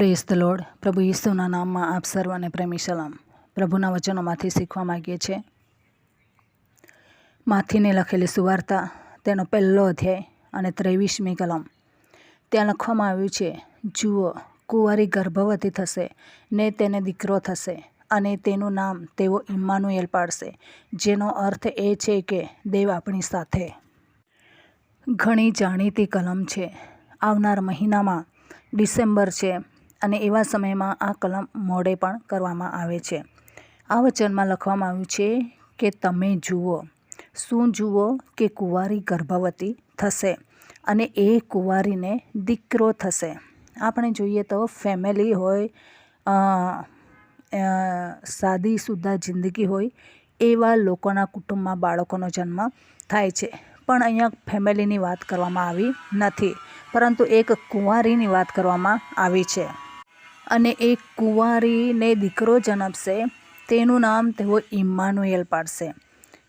Press the lord પ્રભુ ઈસુના નામમાં આપ સર્વને પ્રેમી સલામ. પ્રભુના વચનોમાંથી શીખવા માગીએ છીએ. માથીને લખેલી સુવાર્તા, તેનો પહેલો અધ્યાય અને ત્રેવીસમી કલમ. ત્યાં લખવામાં આવ્યું છે, જુઓ, કુંવારી ગર્ભવતી થશે, ને તેને દીકરો થશે, અને તેનું નામ તેઓ ઇમ્માનુએલ પાડશે, જેનો અર્થ એ છે કે દેવ આપણી સાથે. ઘણી જાણીતી કલમ છે. આવનાર મહિનામાં ડિસેમ્બર છે. અને એવા સમયમાં આ કલમ મોડે પણ કરવામાં આવે છે. આ વચનમાં લખવામાં આવ્યું છે કે તમે જુઓ, શું જુઓ કે કુંવારી ગર્ભવતી થશે અને એ કુંવારીને દીકરો થશે. આપણે જોઈએ તો ફેમિલી હોય સાદી સુદ્ધા જિંદગી હોય એવા લોકોના કુટુંબમાં બાળકોનો જન્મ થાય છે. પણ અહીંયા ફેમિલીની વાત કરવામાં આવી નથી, પરંતુ એક કુંવારીની વાત કરવામાં આવી છે. અને એક કુંવારીને દીકરો જન્મશે, તેનું નામ તેઓ ઇમ્માનુએલ પાડશે.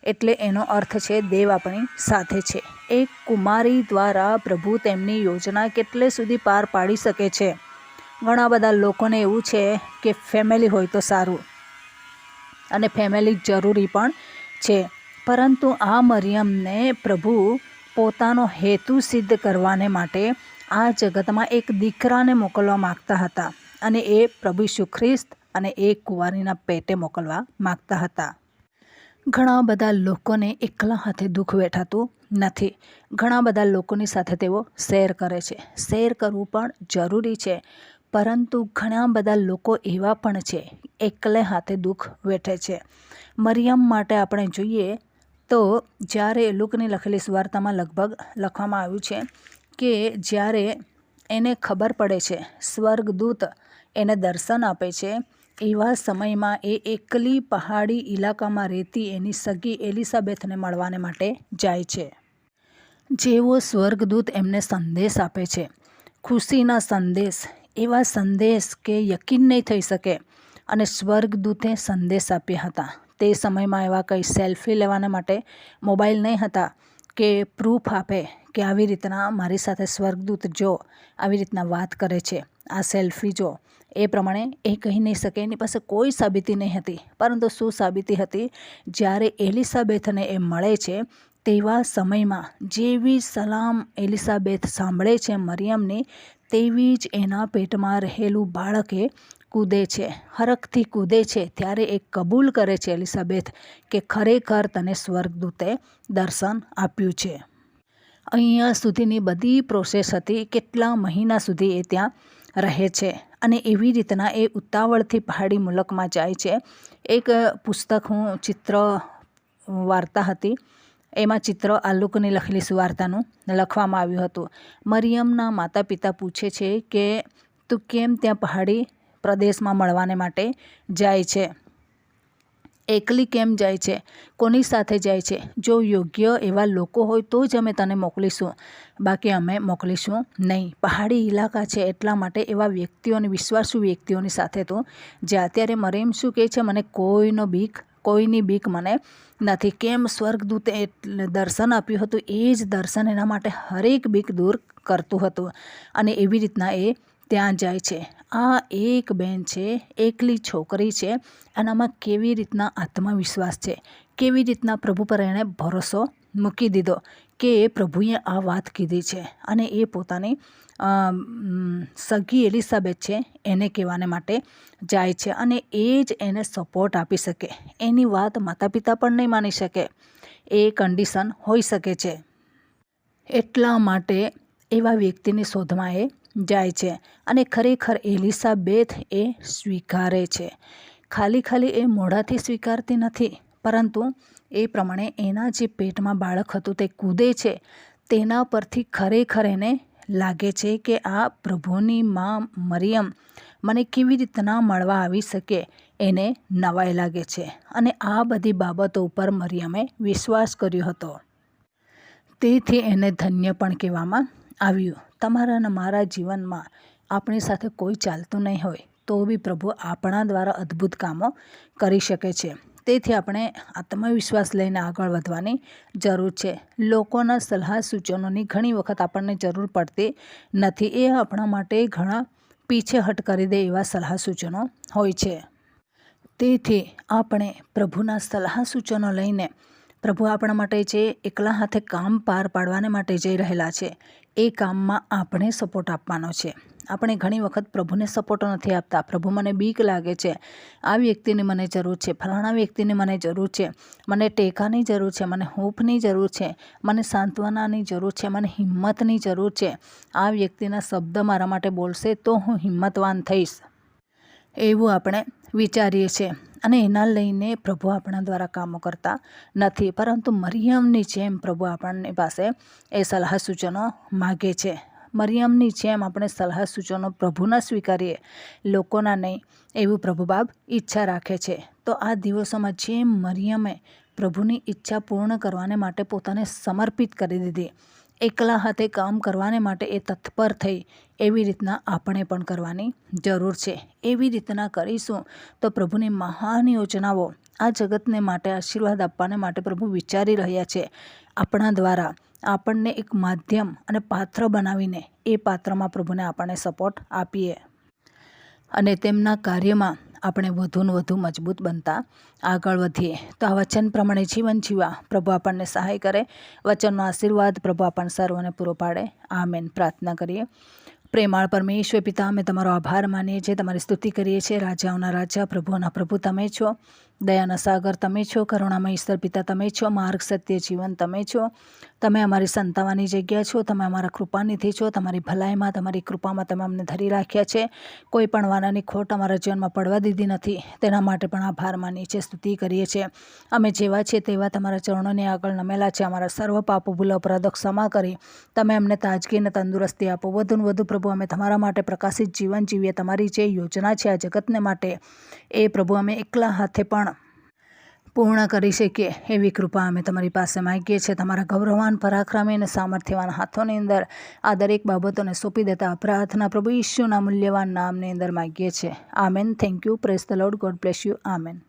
એટલે એનો અર્થ છે, દેવ આપણી સાથે છે. એક કુમારી દ્વારા પ્રભુ તેમની યોજના કેટલે સુધી પાર પાડી શકે છે? ઘણા બધા લોકોને એવું છે કે ફેમિલી હોય તો સારું અને ફેમિલી જરૂરી પણ છે. પરંતુ આ મરિયમને પ્રભુ પોતાનો હેતુ સિદ્ધ કરવાને માટે આ જગતમાં એક દીકરાને મોકલવા માગતા હતા. અને એ પ્રભુ ઈસુ ખ્રિસ્ત અને એ કુંવારીના પેટે મોકલવા માગતા હતા. ઘણા બધા લોકોને એકલા હાથે દુઃખ વેઠાતું નથી. ઘણા બધા લોકોની સાથે તેઓ શેર કરે છે. શેર કરવું પણ જરૂરી છે, પરંતુ ઘણા બધા લોકો એવા પણ છે, એકલે હાથે દુઃખ વેઠે છે. મરિયમ માટે આપણે જોઈએ તો જ્યારે લુકની લખેલી સુવાર્તામાં લગભગ લખવામાં આવ્યું છે કે જ્યારે એને ખબર પડે છે, સ્વર્ગદૂત એને દર્શન આપે છે. એવા સમયમાં એ એકલી પહાડી ઇલાકામાં રહેતી એની સગી એલિઝાબેથને મળવાને માટે જાય છે. જેવો સ્વર્ગદૂત એમને સંદેશ આપે છે. ખુશીના સંદેશ, એવા સંદેશ કે યકીન નહીં થઈ શકે. અને સ્વર્ગદૂતે સંદેશ આપ્યા હતા. તે સમયમાં એવા કંઈ સેલ્ફી લેવાના માટે મોબાઈલ નહીં હતા કે પ્રૂફ આપે કે આવી રીતના મારી સાથે સ્વર્ગદૂત જો આવી રીતના વાત કરે છે. આ સેલ્ફી જો એ પ્રમાણે એ કહી નહીં શકે, એની પાસે કોઈ સાબિતી નહીં હતી. પરંતુ શું સાબિતી હતી? જ્યારે એલિસાબેથને એ મળે છે, તેવા સમયમાં જેવી સલામ એલિસાબેથ સાંભળે છે મરિયમની, તેવી જ એના પેટમાં રહેલું બાળકે કૂદે છે. હરખથી કૂદે છે. ત્યારે એ કબૂલ કરે છે એલિઝાબેથ કે ખરેખર તને સ્વર્ગદૂતે દર્શન આપ્યું છે. અહીંયા સુધીની બધી પ્રોસેસ હતી. કેટલા મહિના સુધી એ ત્યાં રહે છે? અને એવી રીતના એ ઉતાવળથી પહાડી મુલકમાં જાય છે. એક પુસ્તક હું ચિત્ર વાર્તા હતી. એમાં ચિત્ર આલુકની લખેલી સુવાર્તાનું લખવામાં આવ્યું હતું. મરિયમના માતા પિતા પૂછે છે કે, તું કેમ ત્યાં પહાડી પ્રદેશમાં મળવાને માટે જાય છે? એકલી કેમ જાય છે? કોની સાથે જાય છે? જો યોગ્ય એવા લોકો હોય તો જ અમે તને મોકલીશું. બાકી અમે મોકલીશું નહીં. પહાડી ઇલાકા છે એટલા માટે એવા વ્યક્તિઓને, વિશ્વાસુ વ્યક્તિઓની સાથે તો, જે અત્યારે મરેમ શું કહે છે? મને કોઈનો બીક, કોઈની બીક મને નથી. કેમ સ્વર્ગદૂતે દર્શન આપ્યું હતું, એ જ દર્શન એના માટે હરેક બીક દૂર કરતું હતું. અને એવી રીતના એ ત્યાં જાય છે. આ એક બેન છે, એકલી છોકરી છે આનામાં કેવી રીતના આત્મવિશ્વાસ છે? કેવી રીતના પ્રભુ પર એણે ભરોસો મૂકી દીધો કે પ્રભુએ આ વાત કીધી છે અને એ પોતાની સગી એલિઝાબેથ છે એને કહેવાને માટે જાય છે અને એ જ એને સપોર્ટ આપી શકે. એની વાત માતા પિતા પણ નહીં માની શકે. એ કન્ડિશન હોઈ શકે છે. એટલા માટે એવા વ્યક્તિની શોધમાં એ જાય છે અને ખરેખર એલિસાબેથ એ સ્વીકારે છે. ખાલી ખાલી એ મોઢાથી સ્વીકારતી નથી, પરંતુ એ પ્રમાણે એના જે પેટમાં બાળક હતું તે કૂદે છે, તેના પરથી ખરેખર એને લાગે છે કે આ પ્રભુની માં મરિયમ મને કેવી રીતના મળવા આવી શકે એને નવાઈ લાગે છે. અને આ બધી બાબતો ઉપર મરિયમે વિશ્વાસ કર્યો હતો. તેથી એને ધન્ય પણ કહેવામાં આવ્યું. તમારા અને મારા જીવનમાં આપણી સાથે કોઈ ચાલતું નહીં હોય, તો બી પ્રભુ આપણા દ્વારા અદ્ભુત કામો કરી શકે છે. તેથી આપણે આત્મવિશ્વાસ લઈને આગળ વધવાની જરૂર છે. લોકોના સલાહ સૂચનોની ઘણી વખત આપણને જરૂર પડતી નથી. એ આપણા માટે ઘણા પીછેહટ કરી દે એવા સલાહ સૂચનો હોય છે. તેથી આપણે પ્રભુના સલાહ સૂચનો લઈને પ્રભુ આપણા માટે જે એકલા હાથે કામ પાર પાડવાને માટે જઈ રહેલા છે, એ કામમાં આપણે સપોર્ટ આપવાનો છે. આપણે ઘણી વખત પ્રભુને સપોર્ટ નથી આપતા. પ્રભુ મને બીક લાગે છે. આ વ્યક્તિની મને જરૂર છે. ફલાણા વ્યક્તિની મને જરૂર છે. મને ટેકાની જરૂર છે. મને હોપની જરૂર છે. મને સાંત્વનાની જરૂર છે. મને હિંમતની જરૂર છે. આ વ્યક્તિના શબ્દ મારા માટે બોલશે તો હું હિંમતવાન થઈશ. એવું આપણે વિચારીએ છીએ. અને એના લઈને પ્રભુ આપણા દ્વારા કામો કરતા નથી. પરંતુ મરિયમની જેમ પ્રભુ આપણની પાસે એ સલાહ સૂચનો માગે છે. મરિયમની જેમ આપણે સલાહ સૂચનો પ્રભુના સ્વીકારીએ, લોકોના નહીં, એવું પ્રભુ બાબ ઈચ્છા રાખે છે. તો આ દિવસોમાં જેમ મરિયમે પ્રભુની ઈચ્છા પૂર્ણ કરવાને માટે પોતાને સમર્પિત કરી દીધી એકલા હાથે કામ કરવાને માટે એ તત્પર થઈ એવી રીતના આપણે પણ કરવાની જરૂર છે. એવી રીતના કરીશું તો પ્રભુની મહાન યોજનાઓ આ જગતને માટે આશીર્વાદ આપવાને માટે પ્રભુ વિચારી રહ્યા છે. આપણા દ્વારા આપણને એક માધ્યમ અને પાત્ર બનાવીને એ પાત્રમાં પ્રભુને આપણને સપોર્ટ આપીએ. અને તેમના કાર્યમાં આપણે વધુને વધુ મજબૂત બનતા આગળ વધીએ. તો આ વચન પ્રમાણે જીવન જીવવા પ્રભુ આપણને સહાય કરે. વચનનો આશીર્વાદ પ્રભુ આપણને સર્વને પૂરો પાડે. આમેન. પ્રાર્થના કરીએ. પ્રેમાળ પરમેશ્વર પિતા, અમે તમારો આભાર માનીએ છીએ. તમારી સ્તુતિ કરીએ છીએ. રાજાઓના રાજા પ્રભુના પ્રભુ, તમે છો. દયાના સાગર, તમે છો, કરુણામય ઈશ્વર પિતા, તમે છો, માર્ગ, સત્ય, જીવન, તમે છો. તમે અમારી સંતાવાની જગ્યા છો, તમે અમારા કૃપાનિધિ છો, તમારી ભલાઈમાં, તમારી કૃપામાં તમે અમને ધરી રાખ્યા છે. કોઈ પણ વાનાની ખોટ અમારા જીવનમાં પડવા દીધી નથી. તેના માટે પણ આભાર માનીએ છીએ સ્તુતિ કરીએ છીએ. અમે જેવા છીએ તેવા તમારા ચરણોને આગળ નમેલા છે. અમારા સર્વ પાપો ભૂલો, અપરાધો ક્ષમા કરી. તમે અમને તાજગી અને તંદુરસ્તી આપો. વધુ ને વધુ પ્રભુ, અમે તમારા માટે પ્રકાશિત જીવન જીવીએ. તમારી જે યોજના છે આ જગતને માટે. એ પ્રભુ, અમે એકલા હાથે પણ પૂર્ણ કરી શકીએ. એવી કૃપા અમે તમારી પાસે માગીએ છીએ. તમારા ગૌરવાન, પરાક્રમી અને સામર્થ્યવાન હાથોની અંદર આ દરેક બાબતોને સોંપી દેતા પ્રાર્થના પ્રભુ ઈશ્વરના મૂલ્યવાન નામની અંદર માગીએ છીએ. Amen. Thank you praise the Lord God bless you amen.